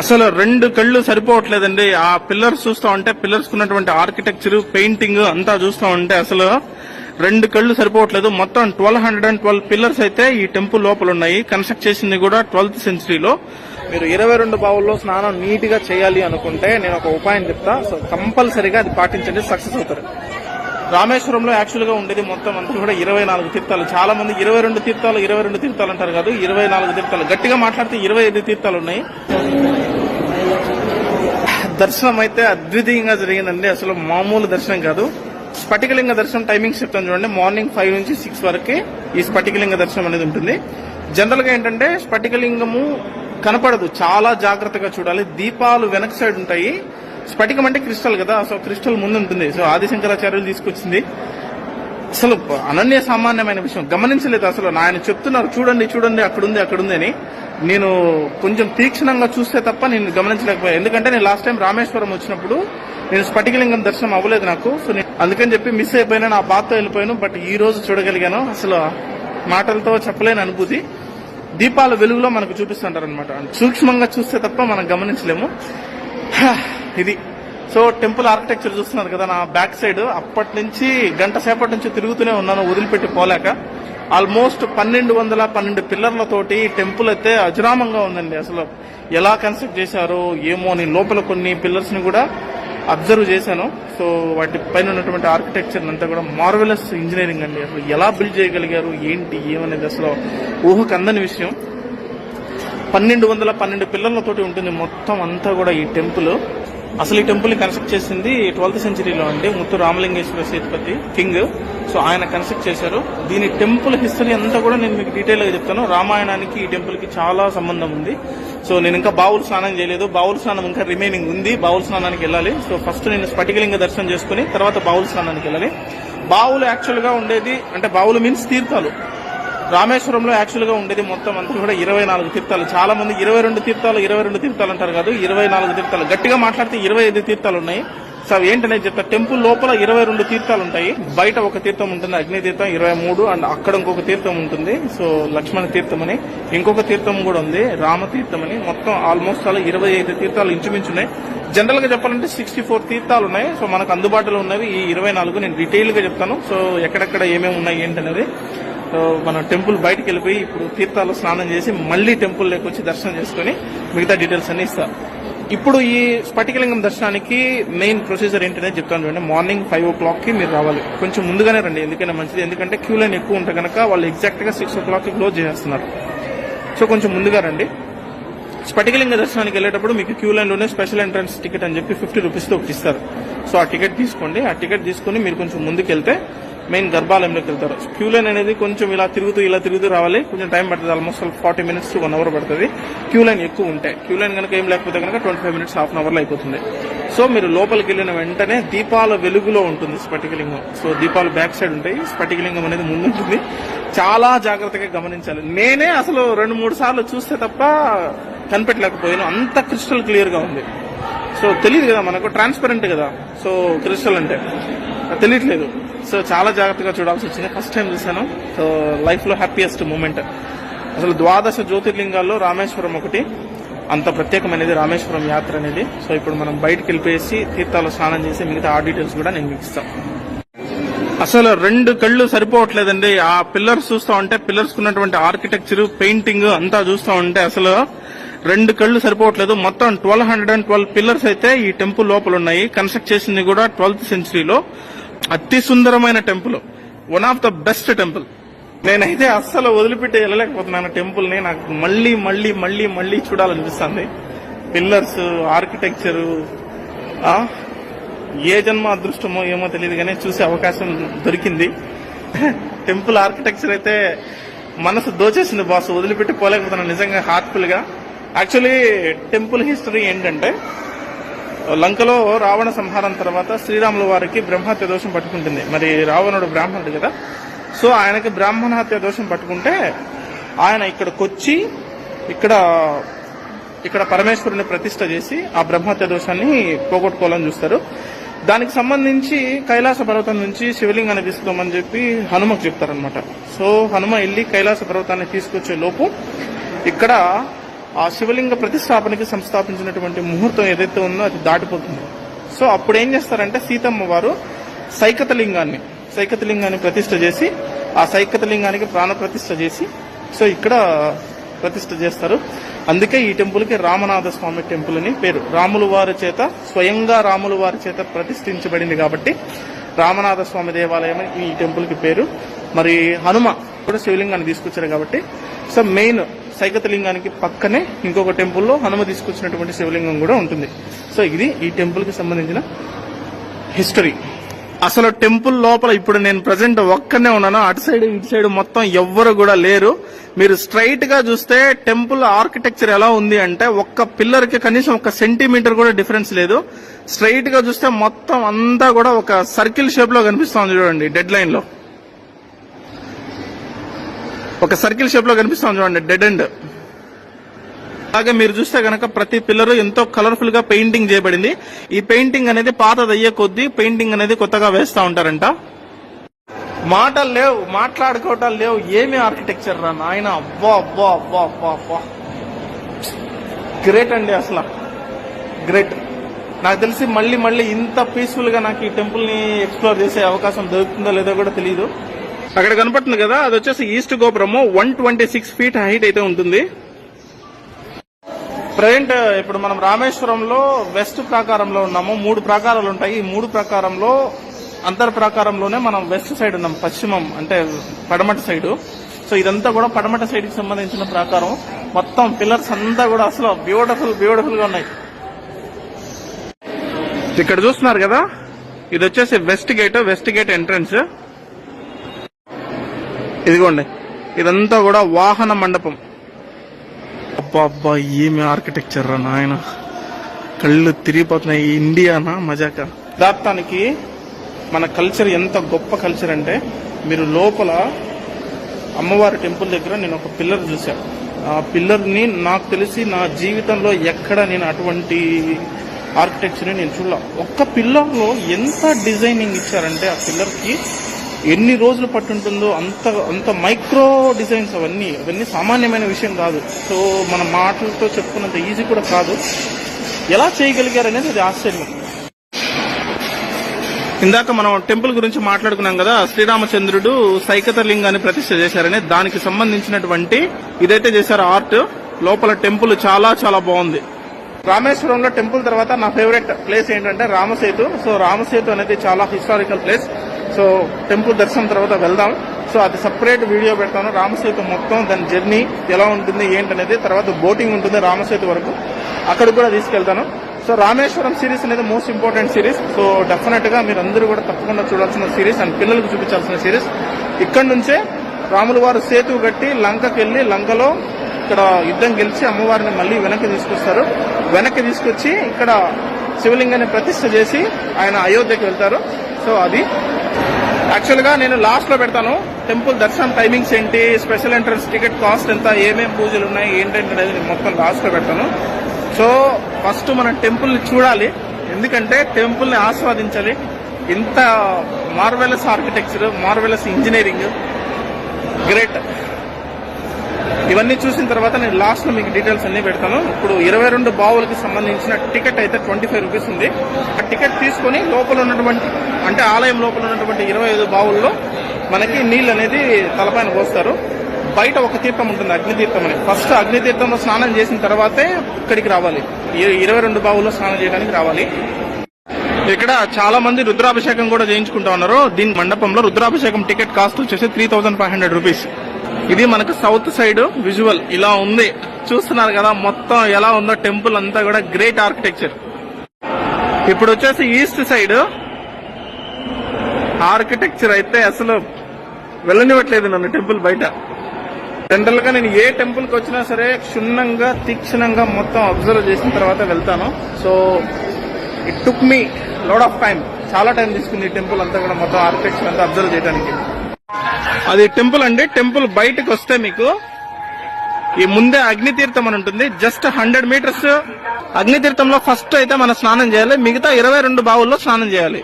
అసలు రెండు కళ్ళు సరిపోవట్లేదండి. ఆ పిల్లర్స్ చూస్తా ఉంటే పిల్లర్స్ ఉన్నటువంటి ఆర్కిటెక్చర్ పెయింటింగ్ అంతా చూస్తా ఉంటే అసలు రెండు కళ్ళు సరిపోవట్లేదు. మొత్తం twelve hundred and twelve pillars అయితే ఈ టెంపుల్ లోపల ఉన్నాయి. కన్స్ట్రక్ట్ చేసింది కూడా ట్వెల్త్ సెంచరీలో. మీరు ఇరవై రెండు బావుల్లో స్నానం నీట్గా చేయాలి అనుకుంటే నేను ఒక ఉపాయం చెప్తా. సో కంపల్సరీగా అది పాటించండి సక్సెస్ అవుతారు. రామేశ్వరంలో యాక్చువల్గా ఉండేది మొత్తం అంతా కూడా ఇరవై నాలుగు తీర్థాలు. చాలా మంది ఇరవై రెండు తీర్థాలు ఇరవై రెండు తీర్థాలు అంటారు కాదు ఇరవై నాలుగు తీర్థాలు. గట్టిగా మాట్లాడితే ఇరవై ఐదు తీర్థాలు ఉన్నాయి. దర్శనం అయితే అద్వితీయంగా జరిగిందండి. అసలు మామూలు దర్శనం కాదు. స్ఫటికలింగ దర్శనం టైమింగ్స్ చెప్తాను చూడండి. మార్నింగ్ ఫైవ్ నుంచి సిక్స్ వరకే ఈ స్ఫటికలింగ దర్శనం అనేది ఉంటుంది. జనరల్గా ఏంటంటే స్ఫటికలింగము కనపడదు. చాలా జాగ్రత్తగా చూడాలి. దీపాలు వెనక సైడ్ ఉంటాయి. స్ఫటికం అంటే క్రిస్టల్ కదా సో క్రిస్టల్ ముందు ఉంటుంది. సో ఆదిశంకరాచార్యులు తీసుకొచ్చింది. అసలు అనన్య సామాన్యమైన విషయం. గమనించలేదు అసలు. ఆయన చెప్తున్నారు చూడండి చూడండి అక్కడుంది అక్కడుంది అని. నేను కొంచెం తీక్షణంగా చూస్తే తప్ప నేను గమనించలేకపోయాను. ఎందుకంటే నేను లాస్ట్ టైం రామేశ్వరం వచ్చినప్పుడు నేను స్ఫటికలింగం దర్శనం అవ్వలేదు నాకు. సో నేను అందుకని చెప్పి మిస్ అయిపోయినా నా బాధతో వెళ్ళిపోయాను. బట్ ఈ రోజు చూడగలిగాను. అసలు మాటలతో చెప్పలేని అనుభూతి. దీపాల వెలుగులో మనకు చూపిస్తుంటారు అనమాట సూక్ష్మంగా చూస్తే తప్ప మనం గమనించలేము. ఇది. సో టెంపుల్ ఆర్కిటెక్చర్ చూస్తున్నారు కదా నా బ్యాక్ సైడ్. అప్పటి నుంచి గంట సేపటి నుంచి తిరుగుతూనే ఉన్నాను వదిలిపెట్టి పోలేక. ఆల్మోస్ట్ పన్నెండు వందల పన్నెండు పిల్లర్లతోటి టెంపుల్ అయితే అజరామంగా ఉందండి. అసలు ఎలా కన్స్ట్రక్ట్ చేశారో ఏమో అని లోపల కొన్ని పిల్లర్స్ని కూడా అబ్జర్వ్ చేశాను. సో వాటి పైన ఉన్నటువంటి ఆర్కిటెక్చర్ అంతా కూడా మార్వెలస్ ఇంజనీరింగ్ అండి. అసలు ఎలా బిల్డ్ చేయగలిగారు ఏంటి ఏమనేది అసలు ఊహకు అందని విషయం. పన్నెండు వందల పన్నెండు పిల్లలతోటి ఉంటుంది మొత్తం అంతా కూడా ఈ టెంపుల్. అసలు ఈ టెంపుల్ని కన్స్ట్రక్ట్ చేసింది ట్వెల్త్ సెంచరీలో అండి. ముత్తు రామలింగేశ్వర సేతుపతి కింగ్. సో ఆయన కన్స్ట్రక్ట్ చేశారు. దీని టెంపుల్ హిస్టరీ అంతా కూడా నేను మీకు డీటెయిల్గా చెప్తాను. రామాయణానికి ఈ టెంపుల్కి చాలా సంబంధం ఉంది. సో నేను ఇంకా బావులు స్నానం చేయలేదు. బావుల స్నానం ఇంకా రిమైనింగ్ ఉంది. బావులు స్నానానికి వెళ్ళాలి. సో ఫస్ట్ నేను స్ఫటికలింగ దర్శనం చేసుకుని తర్వాత బావులు స్నానానికి వెళ్ళాలి. బావులు యాక్చువల్గా ఉండేది అంటే బావులు మీన్స్ తీర్థాలు. రామేశ్వరంలో యాక్చువల్గా ఉండేది మొత్తం అంతా కూడా ఇరవై నాలుగు తీర్థాలు. చాలా మంది ఇరవై రెండు తీర్థాలు ఇరవై రెండు తీర్థాలు అంటారు కాదు ఇరవై నాలుగు తీర్థాలు. గట్టిగా మాట్లాడితే ఇరవై ఐదు తీర్థాలు ఉన్నాయి. సో అవి ఏంటనేది చెప్తా. టెంపుల్ లోపల ఇరవై రెండు తీర్థాలు ఉంటాయి. బయట ఒక తీర్థం ఉంటుంది అగ్ని తీర్థం ఇరవై మూడు అండ్ అక్కడ ఇంకొక తీర్థం ఉంటుంది. సో లక్ష్మణ తీర్థం అని. ఇంకొక తీర్థం కూడా ఉంది రామ తీర్థం అని. మొత్తం ఆల్మోస్ట్ అలా ఇరవై ఐదు తీర్థాలు ఇంచుమించున్నాయి జనరల్గా చెప్పాలంటే సిక్స్టీ ఫోర్ తీర్థాలు ఉన్నాయి. సో మనకు అందుబాటులో ఉన్నవి ఈ ఇరవై నాలుగు. నేను డీటెయిల్గా చెప్తాను. సో ఎక్కడెక్కడ ఏమేమి ఉన్నాయి ఏంటనేది మనం టెంపుల్ బయటకు వెళ్ళిపోయి ఇప్పుడు తీర్థాలు స్నానం చేసి మళ్ళీ టెంపుల్లోకి వచ్చి దర్శనం చేసుకుని మిగతా డీటెయిల్స్ అన్ని ఇస్తా. ఇప్పుడు ఈ స్ఫటికలింగం దర్శనానికి మెయిన్ ప్రొసీజర్ ఏంటనేది చెప్తాను చూడండి. మార్నింగ్ ఫైవ్ ఓ క్లాక్కి మీరు రావాలి. కొంచెం ముందుగానే రండి. ఎందుకైనా మంచిది. ఎందుకంటే క్యూ లైన్ ఎక్కువ ఉంటే కనుక వాళ్ళు ఎగ్జాక్ట్గా సిక్స్ ఓ క్లాక్కి క్లోజ్ చేస్తున్నారు సో కొంచెం ముందుగా రండి. స్ఫటికలింగ దర్శనానికి వెళ్ళేటప్పుడు మీకు క్యూ లైన్లోనే స్పెషల్ ఎంట్రన్స్ టికెట్ అని చెప్పి ఫిఫ్టీ రూపీస్తో ఒకటి ఇస్తారు. సో ఆ టికెట్ తీసుకోండి. ఆ టికెట్ తీసుకుని మీరు కొంచెం ముందుకు వెళ్తే మెయిన్ గర్భాలయంలోకి వెళ్తారు. క్యూ లైన్ అనేది కొంచెం ఇలా తిరుగుతూ ఇలా తిరుగుతూ రావాలి. కొంచెం టైం పడుతుంది. Almost forty minutes to one hour పడుతుంది. క్యూ లైన్ ఎక్కువ ఉంటాయి. క్యూ లైన్ కనుక ఏం లేకపోతే కనుక twenty five minutes half an అవర్లో అయిపోతుంది. సో మీరు లోపలికి వెళ్ళిన వెంటనే దీపాల వెలుగులో ఉంటుంది స్ఫటికలింగం. సో దీపాలు బ్యాక్ సైడ్ ఉంటాయి. స్ఫటికలింగం అనేది ముందు ఉంటుంది చాలా జాగ్రత్తగా గమనించాలి. నేనే అసలు రెండు మూడు సార్లు చూస్తే తప్ప కనిపెట్టలేకపోయాను. అంత క్రిస్టల్ క్లియర్గా ఉంది. సో తెలియదు కదా మనకు ట్రాన్స్పరెంట్ కదా. సో క్రిస్టల్ అంటే. తెలియట్లేదు. సో చాలా జాగ్రత్తగా చూడాల్సి వచ్చింది. ఫస్ట్ టైం చూశాను. సో లైఫ్లో హ్యాపీయెస్ట్ మూమెంట్ అసలు ద్వాదశ జ్యోతిర్లింగాల్లో రామేశ్వరం ఒకటి. అంత ప్రత్యేకమైనది రామేశ్వరం యాత్ర అనేది. సో ఇప్పుడు మనం బయటకు వెళ్ళిపోయేసి తీర్థాలు స్నానం చేసి మిగతా ఆ డీటెయిల్స్ కూడా నేను మీకు ఇస్తాను. అసలు రెండు కళ్ళు సరిపోవట్లేదండి. ఆ పిల్లర్స్ చూస్తా ఉంటే పిల్లర్స్ ఉన్నటువంటి ఆర్కిటెక్చర్ పెయింటింగ్ అంతా చూస్తా ఉంటే అసలు రెండు కళ్ళు సరిపోవట్లేదు. మొత్తం twelve hundred and twelve pillars అయితే ఈ టెంపుల్ లోపల ఉన్నాయి కన్స్ట్రక్ట్ చేసింది కూడా ట్వెల్త్ సెంచరీలో అతి సుందరమైన temple. One of the best temple నేనైతే అస్సలు వదిలిపెట్టి వెళ్ళలేకపోతున్నాను టెంపుల్ని నాకు మళ్ళీ మళ్ళీ మళ్ళీ మళ్ళీ చూడాలనిపిస్తుంది. పిల్లర్స్ ఆర్కిటెక్చరు ఏ జన్మ అదృష్టమో ఏమో తెలియదు కానీ చూసే అవకాశం దొరికింది. టెంపుల్ ఆర్కిటెక్చర్ అయితే మనసు దోచేసింది బాస్ వదిలిపెట్టి పోలేకపోతున్నాను. నిజంగా హార్ట్ఫుల్గా. యాక్చువల్లీ టెంపుల్ హిస్టరీ ఏంటంటే లంకలో రావణ సంహారం తర్వాత శ్రీరాముల వారికి బ్రహ్మహత్య దోషం పట్టుకుంటుంది. మరి రావణుడు బ్రాహ్మణుడు కదా. సో ఆయనకి బ్రాహ్మణ హత్య దోషం పట్టుకుంటే ఆయన ఇక్కడికి వచ్చి ఇక్కడ ఇక్కడ పరమేశ్వరుని ప్రతిష్ట చేసి ఆ బ్రహ్మహత్య దోషాన్ని పోగొట్టుకోవాలని చూస్తారు. దానికి సంబంధించి కైలాస పర్వతం నుంచి శివలింగాన్ని తీసుకోమని చెప్పి హనుమకు చెప్తారనమాట సో హనుమ వెళ్ళి కైలాస పర్వతాన్ని తీసుకొచ్చే లోపు ఇక్కడ ఆ శివలింగ ప్రతిష్టాపనకి సంస్థాపించినటువంటి ముహూర్తం ఏదైతే ఉందో అది దాటిపోతుంది. సో అప్పుడు ఏం చేస్తారంటే సీతమ్మ వారు సైకత లింగాన్ని సైకత లింగాన్ని ప్రతిష్ట చేసి ఆ సైకత లింగానికి ప్రాణ ప్రతిష్ట చేసి సో ఇక్కడ ప్రతిష్ట చేస్తారు. అందుకే ఈ టెంపుల్కి రామనాథ స్వామి టెంపుల్ అని పేరు. రాములు వారి చేత స్వయంగా రాములు వారి చేత ప్రతిష్ఠించబడింది కాబట్టి రామనాథ స్వామి దేవాలయం ఈ టెంపుల్కి పేరు. మరి హనుమ కూడా శివలింగాన్ని తీసుకొచ్చారు కాబట్టి. సో మెయిన్ సైకతలింగానికి పక్కనే ఇంకొక టెంపుల్లో హనుమ తీసుకొచ్చినటువంటి శివలింగం కూడా ఉంటుంది. సో ఇది ఈ టెంపుల్కి సంబంధించిన హిస్టరీ. అసలు టెంపుల్ లోపల ఇప్పుడు నేను ప్రజెంట్ ఒక్కనే ఉన్నాను. అటు సైడ్ ఇటు సైడ్ మొత్తం ఎవ్వరు కూడా లేరు. మీరు స్ట్రైట్గా చూస్తే టెంపుల్ ఆర్కిటెక్చర్ ఎలా ఉంది అంటే ఒక్క పిల్లర్కి కనీసం ఒక సెంటీమీటర్ కూడా డిఫరెన్స్ లేదు. స్ట్రైట్గా చూస్తే మొత్తం అంతా కూడా ఒక సర్కిల్ షేప్లో కనిపిస్తుంది చూడండి డెడ్ లైన్లో. ఒక సర్కిల్ షేప్లో కనిపిస్తాం చూడండి డెడ్ ఎండ్ అలాగే మీరు చూస్తే కనుక ప్రతి పిల్లరు ఎంతో కలర్ఫుల్గా పెయింటింగ్ చేయబడింది. ఈ పెయింటింగ్ అనేది పాతది అయ్యే కొద్దీ పెయింటింగ్ అనేది కొత్తగా వేస్తా ఉంటారంట. మాటలు లేవు మాట్లాడుకోవటాలు లేవు ఏమి ఆర్కిటెక్చర్ రా నాయన. అబ్బా అబ్బా అబ్బా అబ్బా అబ్బా. గ్రేట్ అండి అసలు. గ్రేట్ నాకు తెలిసి మళ్ళీ మళ్ళీ ఇంత పీస్ఫుల్గా నాకు ఈ టెంపుల్ని ఎక్స్ప్లోర్ చేసే అవకాశం దొరుకుతుందో లేదో కూడా తెలియదు అక్కడ కనపడుతుంది కదా అది వచ్చేసి east గోపురము one twenty six feet height అయితే ఉంటుంది. ప్రజెంట్ ఇప్పుడు మనం రామేశ్వరంలో వెస్ట్ ప్రాకారంలో ఉన్నాము మూడు ప్రాకారాలు ఉంటాయి. ఈ మూడు ప్రాకారంలో అంతర్ ప్రాకారంలోనే మనం వెస్ట్ సైడ్ ఉన్నాం పశ్చిమం అంటే పడమట సైడు సో ఇదంతా కూడా పడమట సైడ్కి సంబంధించిన ప్రాకారం. మొత్తం పిల్లర్స్ అంతా కూడా అసలు బ్యూటిఫుల్ బ్యూటిఫుల్గా ఉన్నాయి. ఇక్కడ చూస్తున్నారు కదా? ఇది వచ్చేసి west gate west gate entrance ఇదిగోండి. ఇదంతా కూడా వాహన మండపం. అబ్బాబ్బా ఏమి ఆర్కిటెక్చర్ రా నాయన. కళ్ళు తిరిగిపోతున్నాయి. ఇండియానా మజాక? దాత్తానికి మన కల్చర్ ఎంత గొప్ప కల్చర్ అంటే మీరు లోపల అమ్మవారి టెంపుల్ దగ్గర నేను ఒక పిల్లర్ చూశాను ఆ పిల్లర్ని నాకు తెలిసి నా జీవితంలో ఎక్కడ నేను అటువంటి ఆర్కిటెక్చర్ని నేను చూడలే. ఒక్క పిల్లర్లో ఎంత డిజైనింగ్ ఇచ్చారంటే ఆ పిల్లర్కి ఎన్ని రోజులు పట్టుంటుందో అంత అంత మైక్రో డిజైన్స్ అవన్నీ అవన్నీ సామాన్యమైన విషయం కాదు. సో మన మాటలతో చెప్పుకున్నంత ఈజీ కూడా కాదు. ఎలా చేయగలిగారనేది అది ఆశ్చర్యం. ఇందాక మనం టెంపుల్ గురించి మాట్లాడుకున్నాం కదా శ్రీరామచంద్రుడు సైకతలింగాన్ని లింగాన్ని ప్రతిష్ఠ చేశారని దానికి సంబంధించినటువంటి ఇదైతే చేశారు ఆర్ట్ లోపల టెంపుల్ చాలా చాలా బాగుంది. రామేశ్వరంలో టెంపుల్ తర్వాత నా ఫేవరెట్ ప్లేస్ ఏంటంటే రామసేతు. సో రామసేతు అనేది చాలా హిస్టారికల్ ప్లేస్. సో టెంపుల్ దర్శనం తర్వాత వెళ్దాం. సో అది సపరేట్ వీడియో పెడతాను. రామసేతు మొత్తం దాని జర్నీ ఎలా ఉంటుంది ఏంటనేది తర్వాత బోటింగ్ ఉంటుంది రామసేతు వరకు. అక్కడ కూడా తీసుకెళ్తాను. సో రామేశ్వరం సిరీస్ అనేది మోస్ట్ ఇంపార్టెంట్ సిరీస్ సో డెఫినెట్గా మీరు అందరూ కూడా తప్పకుండా చూడాల్సిన సిరీస్ అండ్ పిల్లలకు చూపించాల్సిన సిరీస్ ఇక్కడ నుంచే రాములు వారు సేతు కట్టి లంకకి వెళ్ళి లంకలో ఇక్కడ యుద్ధం గెలిచి అమ్మవారిని మళ్ళీ వెనక్కి తీసుకొస్తారు. వెనక్కి తీసుకొచ్చి ఇక్కడ శివలింగాన్ని ప్రతిష్ట చేసి ఆయన అయోధ్యకి వెళ్తారు. సో అది యాక్చువల్గా నేను లాస్ట్లో పెడతాను. టెంపుల్ దర్శనం టైమింగ్స్ ఏంటి? స్పెషల్ ఎంట్రన్స్ టికెట్ కాస్ట్ ఎంత? ఏమేమి పూజలు ఉన్నాయి? ఏంటంటే అనేది నేను మొత్తం లాస్ట్లో పెడతాను. సో ఫస్ట్ మనం టెంపుల్ని చూడాలి. ఎందుకంటే టెంపుల్ని ఆస్వాదించాలి. ఇంత marvellous architecture marvellous engineering great ఇవన్నీ చూసిన తర్వాత నేను లాస్ట్లో మీకు డీటెయిల్స్ అన్ని పెడతాను. ఇప్పుడు ఇరవై రెండు బావులకి సంబంధించిన టికెట్ అయితే ట్వంటీ ఫైవ్ రూపీస్ ఉంది. ఆ టికెట్ తీసుకొని లోపల ఉన్నటువంటి అంటే ఆలయం లోపల ఉన్నటువంటి ఇరవై ఐదు బావుల్లో మనకి నీళ్ళు అనేది తలపైన పోస్తారు. బయట ఒక తీర్థం ఉంటుంది అగ్నితీర్థం అని. ఫస్ట్ అగ్నితీర్థంలో స్నానం చేసిన తర్వాతే ఇక్కడికి రావాలి. ఇరవై రెండు బావుల్లో స్నానం చేయడానికి రావాలి. ఇక్కడ చాలా మంది రుద్రాభిషేకం కూడా చేయించుకుంటా ఉన్నారు. దీని మండపంలో రుద్రాభిషేకం టికెట్ కాస్ట్ వచ్చేసి three thousand five hundred rupees ఇది మనకు సౌత్ సైడ్ విజువల్. ఇలా ఉంది. చూస్తున్నారు కదా మొత్తం ఎలా ఉందో టెంపుల్ అంతా కూడా గ్రేట్ ఆర్కిటెక్చర్. ఇప్పుడు వచ్చేసి ఈస్ట్ సైడ్ ఆర్కిటెక్చర్ అయితే అసలు వెళ్ళనివ్వట్లేదు నన్ను టెంపుల్ బయట. జనరల్గా నేను ఏ టెంపుల్కి వచ్చినా సరే క్షుణ్ణంగా తీక్షణంగా మొత్తం అబ్జర్వ్ చేసిన తర్వాత వెళ్తాను. So it took me load of time చాలా టైం తీసుకుంది ఈ టెంపుల్ అంతా కూడా మొత్తం ఆర్కిటెక్చర్ అంతా అబ్జర్వ్ చేయడానికి అది టెంపుల్ అండి. టెంపుల్ బయటకు వస్తే మీకు ఈ ముందే అగ్నితీర్థం అని ఉంటుంది. జస్ట్ హండ్రెడ్ మీటర్స్ అగ్నితీర్థంలో ఫస్ట్ అయితే మనం స్నానం చేయాలి. మిగతా ఇరవై రెండు బావుల్లో స్నానం చేయాలి.